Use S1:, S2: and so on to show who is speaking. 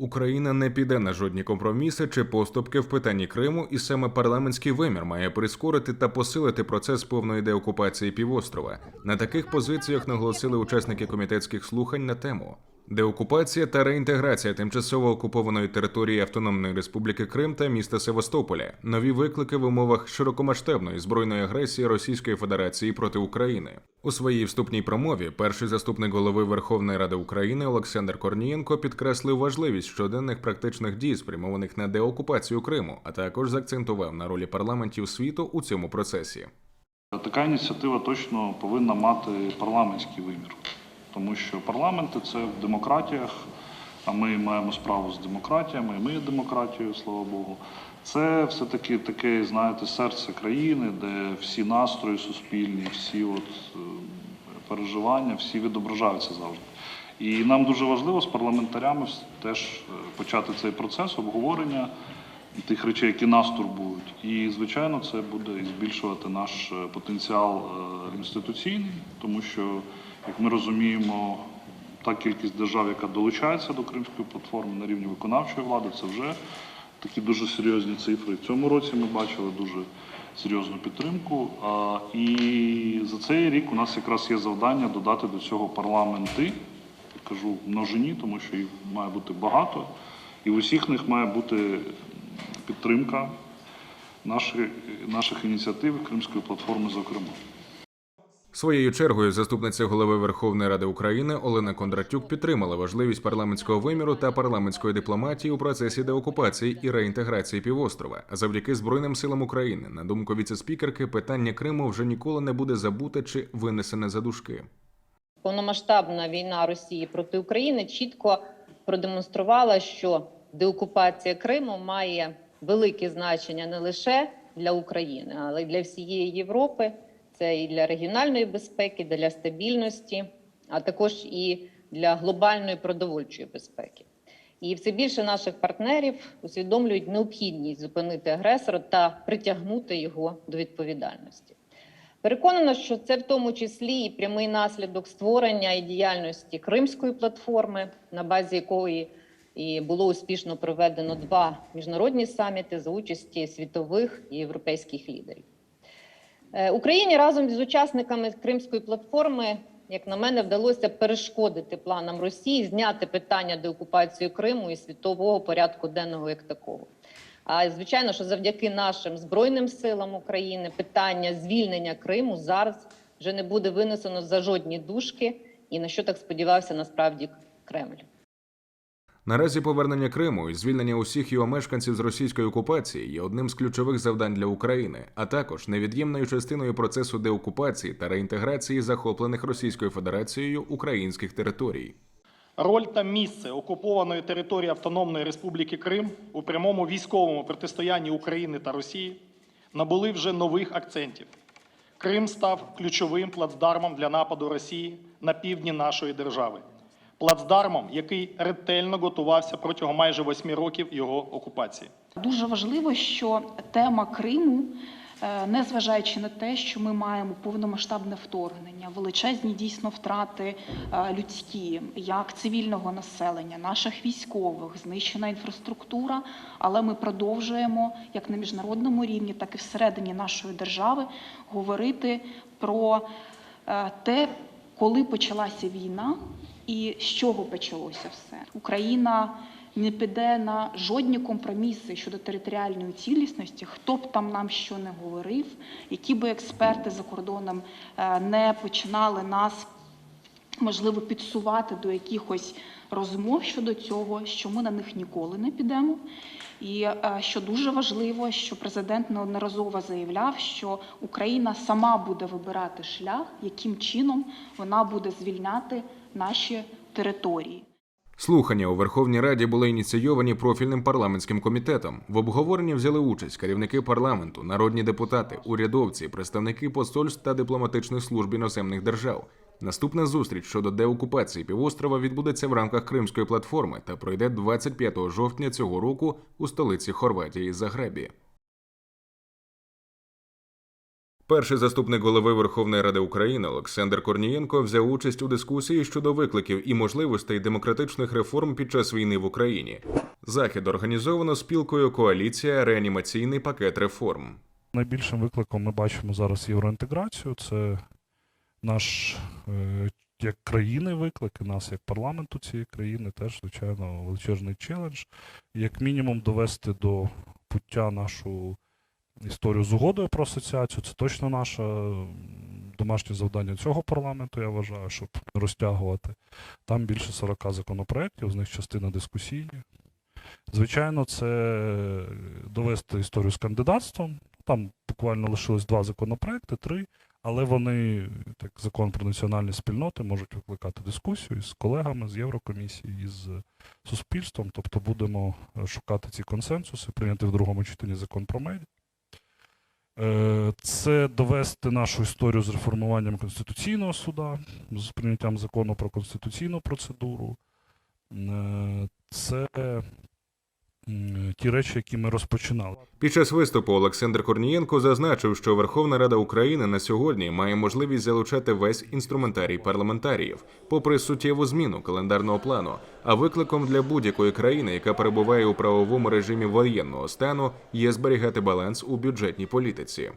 S1: Україна не піде на жодні компроміси чи поступки в питанні Криму, і саме парламентський вимір має прискорити та посилити процес повної деокупації півострова. На таких позиціях наголосили учасники комітетських слухань на тему деокупація та реінтеграція тимчасово окупованої території Автономної Республіки Крим та міста Севастополя, нові виклики в умовах широкомасштабної збройної агресії Російської Федерації проти України. У своїй вступній промові перший заступник голови Верховної Ради України Олександр Корнієнко підкреслив важливість щоденних практичних дій, спрямованих на деокупацію Криму, а також заакцентував на ролі парламентів світу у цьому процесі.
S2: Така ініціатива точно повинна мати парламентський вимір, тому що парламенти це в демократіях, а ми маємо справу з демократіями, і ми є демократією, слава Богу. Це все-таки таке, знаєте, серце країни, де всі настрої суспільні, всі от е, переживання, всі відображаються завжди. І нам дуже важливо з парламентарями теж е, почати цей процес обговорення тих речей, які нас турбують. І, звичайно, це буде і збільшувати наш е, потенціал інституційний, тому що, як ми розуміємо, та кількість держав, яка долучається до Кримської платформи на рівні виконавчої влади, це вже такі дуже серйозні цифри. В цьому році ми бачили дуже серйозну підтримку. І за цей рік у нас якраз є завдання додати до цього парламенти. Я кажу множині, тому що їх має бути багато, і в усіх них має бути підтримка наших, наших ініціатив Кримської платформи, зокрема.
S1: Своєю чергою заступниця голови Верховної Ради України Олена Кондратюк підтримала важливість парламентського виміру та парламентської дипломатії у процесі деокупації і реінтеграції півострова. Завдяки Збройним силам України, на думку віцеспікерки, питання Криму вже ніколи не буде забуте чи винесене за дужки.
S3: повномасштабна війна Росії проти України чітко продемонструвала, що деокупація Криму має велике значення не лише для України, але й для всієї Європи. Це і для регіональної безпеки, для стабільності, а також і для глобальної продовольчої безпеки. І все більше наших партнерів усвідомлюють необхідність зупинити агресора та притягнути його до відповідальності. Переконана, що це в тому числі і прямий наслідок створення і діяльності Кримської платформи, на базі якої і було успішно проведено два міжнародні саміти за участі світових і європейських лідерів. Е, Україні разом з учасниками Кримської платформи, як на мене, вдалося перешкодити планам Росії зняти питання деокупації Криму і світового порядку денного як такого. А звичайно, що завдяки нашим збройним силам України питання звільнення Криму зараз вже не буде винесено за жодні дужки, і на що так сподівався насправді Кремль.
S1: Наразі повернення Криму і звільнення усіх його мешканців з російської окупації є одним з ключових завдань для України, а також невід'ємною частиною процесу деокупації та реінтеграції захоплених Російською Федерацією українських територій.
S4: Роль та місце окупованої території Автономної Республіки Крим у прямому військовому протистоянні України та Росії набули вже нових акцентів. Крим став ключовим плацдармом для нападу Росії на півдні нашої держави, плацдармом, який ретельно готувався протягом майже восьми років його окупації.
S5: Дуже важливо, що тема Криму, е, незважаючи на те, що ми маємо повномасштабне вторгнення, величезні дійсно втрати е, людські, як цивільного населення, наших військових, знищена інфраструктура, але ми продовжуємо як на міжнародному рівні, так і всередині нашої держави говорити про е, те, коли почалася війна і з чого почалося все. Україна не піде на жодні компроміси щодо територіальної цілісності, хто б там нам що не говорив, які би експерти за кордоном е, не починали нас можливо підсувати до якихось розмов щодо цього, що ми на них ніколи не підемо. І е, що дуже важливо, що президент неодноразово заявляв, що Україна сама буде вибирати шлях, яким чином вона буде звільняти наші території.
S1: Слухання у Верховній Раді були ініційовані профільним парламентським комітетом. В обговоренні взяли участь керівники парламенту, народні депутати, урядовці, представники посольств та дипломатичних служб іноземних держав. Наступна зустріч щодо деокупації півострова відбудеться в рамках Кримської платформи та пройде 25 жовтня цього року у столиці Хорватії Загребі. Перший заступник голови Верховної Ради України Олександр Корнієнко взяв участь у дискусії щодо викликів і можливостей демократичних реформ під час війни в Україні. Захід організовано спілкою Коаліція Реанімаційний пакет реформ.
S6: Найбільшим викликом ми бачимо зараз євроінтеграцію. Це наш е, як країни виклик, і нас як парламенту цієї країни теж, звичайно, величезний челендж. Як мінімум довести до пуття нашу історію з угодою про асоціацію. Це точно наше домашнє завдання цього парламенту, я вважаю, щоб не розтягувати. Там більше 40 законопроєктів, з них частина дискусійні. Звичайно, це довести історію з кандидатством. Там буквально лишилось два законопроекти, три, але вони, так закон про національні спільноти, можуть викликати дискусію з колегами з Єврокомісії, із суспільством. Тобто будемо е, шукати ці консенсуси, прийняти в другому читанні закон про медіа. Е, Це довести нашу історію з реформуванням Конституційного суда, з прийняттям закону про конституційну процедуру. Е, Це ті речі, які ми розпочинали.
S1: Під час виступу Олександр Корнієнко зазначив, що Верховна Рада України на сьогодні має можливість залучати весь інструментарій парламентаріїв, попри суттєву зміну календарного плану. А викликом для будь-якої країни, яка перебуває у правовому режимі воєнного стану, є зберігати баланс у бюджетній політиці.